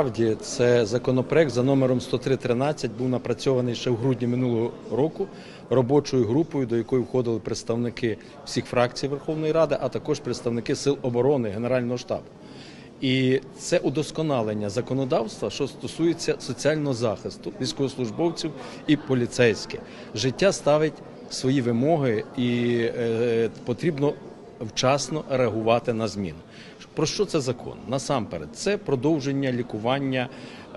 Справді, це законопроект за номером 103.13 був напрацьований ще в грудні минулого року робочою групою, до якої входили представники всіх фракцій Верховної Ради, а також представники сил оборони Генерального штабу. І це удосконалення законодавства, що стосується соціального захисту військовослужбовців і поліцейських. Життя ставить свої вимоги, і е, потрібно вчасно реагувати на зміну. Про що це закон? Насамперед, це продовження лікування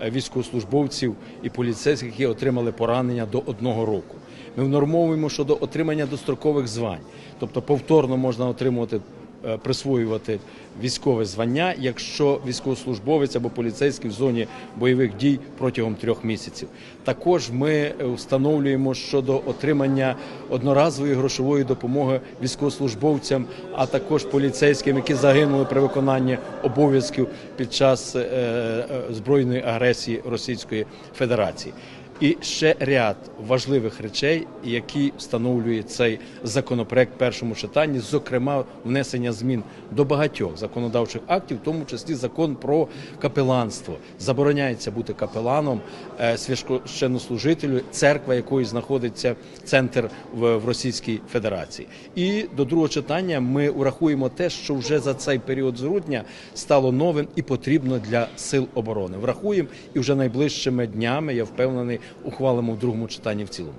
е, військовослужбовців і поліцейських, які отримали поранення до одного року. Ми внормовуємо щодо отримання дострокових звань, тобто повторно можна отримувати. Е, Присвоювати військове звання, якщо військовослужбовець або поліцейський в зоні бойових дій протягом трьох місяців. Також ми е, встановлюємо щодо отримання одноразової грошової допомоги військовослужбовцям, а також поліцейським, які загинули при виконанні обов'язків під час е, збройної агресії Російської Федерації. І ще ряд важливих речей, які встановлює цей законопроект в першому читанні, зокрема внесення змін до багатьох законодавчих актів, в тому числі закон про капеланство. Забороняється бути капеланом е, священнослужителю, церква якої знаходиться центр в, Російській Федерації. І до другого читання ми урахуємо те, що вже за цей період з грудня стало новим і потрібно для сил оборони. Врахуємо і вже найближчими днями я впевнений ухвалимо в другому читанні в цілому.